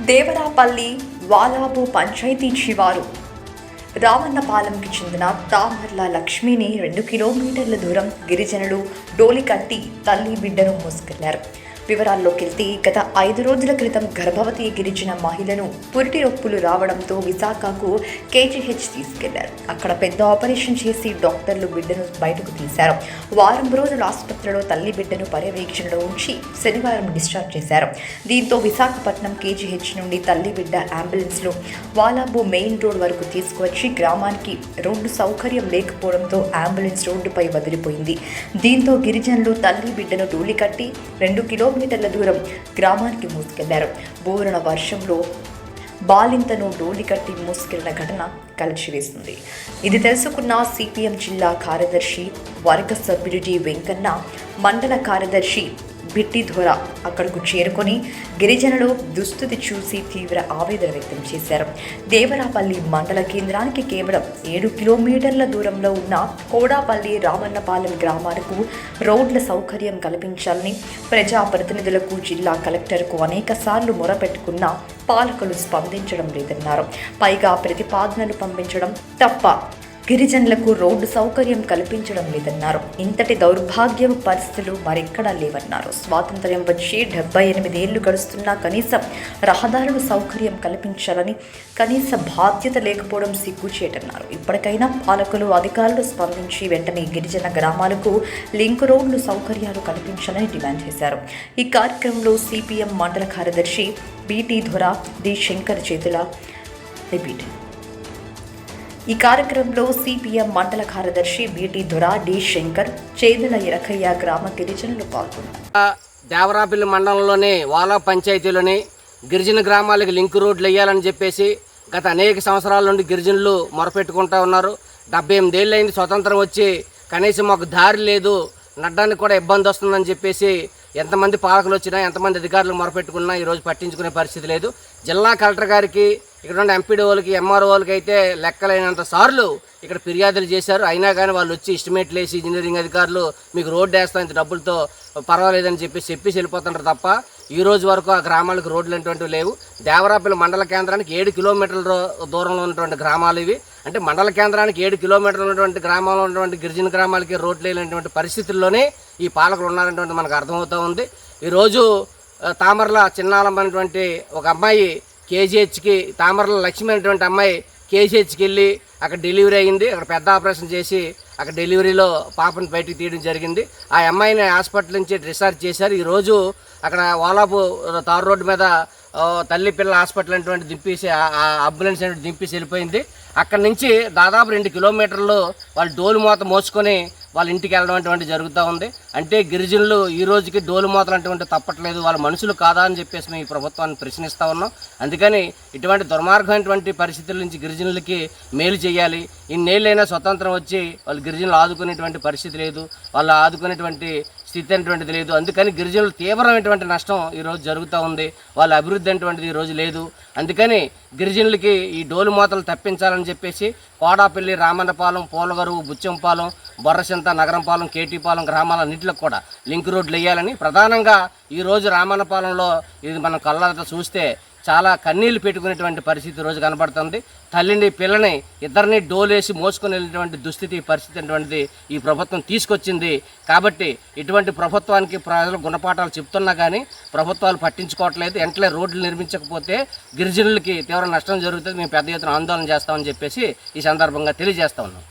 దేవరాపల్లి వాలాబు పంచాయతీ శివారు రామన్నపాలెంకి చెందిన తామర్ల లక్ష్మిని రెండు కిలోమీటర్ల దూరం గిరిజనులు డోలి కట్టి తల్లి బిడ్డను మోసుకెళ్ళారు. వివరాల్లోకి వెళ్తే గత ఐదు రోజుల క్రితం గర్భవతి గిరిజన మహిళను పురిటి నొప్పులు రావడంతో విశాఖకు కేజీహెచ్ తీసుకెళ్ళారు. అక్కడ పెద్ద ఆపరేషన్ చేసి డాక్టర్లు బిడ్డను బయటకు తీశారు. వారం రోజులు ఆసుపత్రిలో తల్లి బిడ్డను పర్యవేక్షణలో ఉంచి శనివారం డిశ్చార్జ్ చేశారు. దీంతో విశాఖపట్నం కేజీహెచ్ నుండి తల్లి బిడ్డ అంబులెన్స్లో వాలాబు మెయిన్ రోడ్ వరకు తీసుకువచ్చి గ్రామానికి రోడ్డు సౌకర్యం లేకపోవడంతో అంబులెన్స్ రోడ్డుపై వదిలిపోయింది. దీంతో గిరిజనులు తల్లి బిడ్డను డూలి కట్టి రెండు కిలోమీటర్ల దూరం గ్రామానికి మోసుకెళ్ళారు. బోరణ వర్షంలో బాలింతను డోలి కట్టి మూసుకెళ్ళిన ఘటన కలిసివేసింది ఇది తెలుసుకున్న సిపిఎం జిల్లా కార్యదర్శి వర్గ సభ్యుడి వెంకన్న మండల కార్యదర్శి బిట్టి ధోర అక్కడకు చేరుకొని గిరిజనులు దుస్థితి చూసి తీవ్ర ఆవేదన వ్యక్తం చేశారు. దేవరాపల్లి మండల కేంద్రానికి కేవలం ఏడు కిలోమీటర్ల దూరంలో ఉన్న కోడాపల్లి రామన్నపాలెం గ్రామాలకు రోడ్ల సౌకర్యం కల్పించాలని ప్రజాప్రతినిధులకు జిల్లా కలెక్టర్కు అనేక సార్లు మొరపెట్టుకున్న పాలకులు స్పందించడం లేదన్నారు. పైగా ప్రతిపాదనలు పంపించడం తప్ప గిరిజనులకు రోడ్డు సౌకర్యం కల్పించడం లేదన్నారు. ఇంతటి దౌర్భాగ్య పరిస్థితులు మరెక్కడా లేవన్నారు. స్వాతంత్ర్యం వచ్చి డెబ్బై ఎనిమిది ఏళ్ళు గడుస్తున్నా కనీసం రహదారుల సౌకర్యం కల్పించాలని కనీస బాధ్యత లేకపోవడం సిగ్గుచేటన్నారు. ఇప్పటికైనా పాలకులు అధికారులు స్పందించి వెంటనే గిరిజన గ్రామాలకు లింక్ రోడ్లు సౌకర్యాలు కల్పించాలని డిమాండ్ చేశారు. ఈ కార్యక్రమంలో సిపిఎం మండల కార్యదర్శి బీటీ ధొర డి శంకర్ చేతుల రిపీట్. ఈ కార్యక్రమంలో సిపిఎం మండల కార్యదర్శి బీటీ దొరా డి శంకర్ చేదుల ఇరకయ్య గ్రామ గిరిజనులు పాల్గొన్నారు. దేవరాపల్లి మండలంలోని వాలా పంచాయతీలోని గిరిజన గ్రామాలకు లింక్ రోడ్లు వేయాలని చెప్పేసి గత అనేక సంవత్సరాల నుండి గిరిజనులు మొరపెట్టుకుంటా ఉన్నారు. డెబ్బై ఎనిమిదేళ్ళు అయింది స్వతంత్రం వచ్చి కనీసం మాకు దారి లేదు నడ్డానికి కూడా ఇబ్బంది వస్తుందని చెప్పేసి ఎంతమంది పాలకులు వచ్చినా ఎంతమంది అధికారులు మొరపెట్టుకున్నా ఈరోజు పట్టించుకునే పరిస్థితి లేదు. జిల్లా కలెక్టర్ గారికి ఇక్కడ ఉన్న ఎంపీడీఓలకి ఎంఆర్ఓలకి అయితే లెక్కలైనంత సార్లు ఇక్కడ ఫిర్యాదులు చేశారు. అయినా కానీ వాళ్ళు వచ్చి ఎస్టిమేట్లు వేసి ఇంజనీరింగ్ అధికారులు మీకు రోడ్డు వేస్తాం ఇంత డబ్బులతో పర్వాలేదని చెప్పి చెప్పేసి వెళ్ళిపోతుంటారు తప్ప ఈ రోజు వరకు ఆ గ్రామాలకు రోడ్లు అనేటువంటివి లేవు. దేవరాపల్లి మండల కేంద్రానికి ఏడు కిలోమీటర్ల దూరంలో ఉన్నటువంటి గ్రామాలు ఇవి. అంటే మండల కేంద్రానికి ఏడు కిలోమీటర్లు ఉన్నటువంటి గ్రామాల్లో ఉన్నటువంటి గిరిజన గ్రామాలకి రోడ్లు లేనటువంటి పరిస్థితుల్లోనే ఈ పాలకులు ఉన్నారనేటువంటి మనకు అర్థమవుతూ ఉంది. ఈరోజు తామరల చిన్నాలం అనేటువంటి ఒక అమ్మాయి కేజీహెచ్కి తామరల లక్ష్మి అనేటువంటి అమ్మాయి కేజీహెచ్కి వెళ్ళి అక్కడ డెలివరీ అయింది. అక్కడ పెద్ద ఆపరేషన్ చేసి అక్కడ డెలివరీలో పాపను బయటికి తీయడం జరిగింది. ఆ అమ్మాయిని హాస్పిటల్ నుంచి డిశ్చార్జ్ చేశారు. ఈరోజు అక్కడ వాలాపు తారు రోడ్డు మీద తల్లి పిల్ల హాస్పిటల్ అనేటువంటి దింపేసి ఆ- అంబులెన్స్ అనేది దింపేసి వెళ్ళిపోయింది. అక్కడి నుంచి దాదాపు రెండు కిలోమీటర్లు వాళ్ళు డోలు మూత మోసుకొని వాళ్ళ ఇంటికి వెళ్ళడం అటువంటి జరుగుతూ ఉంది. అంటే గిరిజనులు ఈ రోజుకి డోలు మూతలు అటువంటి తప్పట్లేదు వాళ్ళ మనుషులు కాదా అని చెప్పేసి మేము ఈ ప్రభుత్వాన్ని ప్రశ్నిస్తూ ఉన్నాం. అందుకని ఇటువంటి దుర్మార్గమైనటువంటి పరిస్థితుల నుంచి గిరిజనులకి మేలు చేయాలి. ఇన్నేళ్ళైనా స్వతంత్రం వచ్చి వాళ్ళు గిరిజనులు ఆదుకునేటువంటి పరిస్థితి లేదు. వాళ్ళు ఆదుకునేటువంటి స్థితి అనేటువంటిది లేదు. అందుకని గిరిజనులు తీవ్రమైనటువంటి నష్టం ఈరోజు జరుగుతూ ఉంది. వాళ్ళ అభివృద్ధి అనేటువంటిది ఈరోజు లేదు. అందుకని గిరిజనులకి ఈ డోలు మోతలు తప్పించాలని చెప్పేసి కోడాపల్లి రామన్నపాలెం పోలగరువు బుచ్చంపాలెం బొర్రసింత నగరంపాలెం కేటీపాలెం గ్రామాలన్నింటిలో కూడా లింక్ రోడ్లు వేయాలని ప్రధానంగా ఈరోజు రామన్నపాలెంలో ఇది మనం కళ్ళతో చూస్తే చాలా కన్నీళ్ళు పెట్టుకునేటువంటి పరిస్థితి రోజు కనబడుతుంది. తల్లిని పిల్లని ఇద్దరిని డోలేసి మోసుకుని వెళ్ళినటువంటి దుస్థితి పరిస్థితి అటువంటిది ఈ ప్రభుత్వం తీసుకొచ్చింది. కాబట్టి ఇటువంటి ప్రభుత్వానికి ప్రజలు గుణపాఠాలు చెప్తున్నా కానీ ప్రభుత్వాలు పట్టించుకోవట్లేదు. వెంటనే రోడ్లు నిర్మించకపోతే గిరిజనులకి తీవ్ర నష్టం జరుగుతుంది. మేము పెద్ద ఎత్తున ఆందోళన చేస్తామని చెప్పేసి ఈ సందర్భంగా తెలియజేస్తా ఉన్నాం.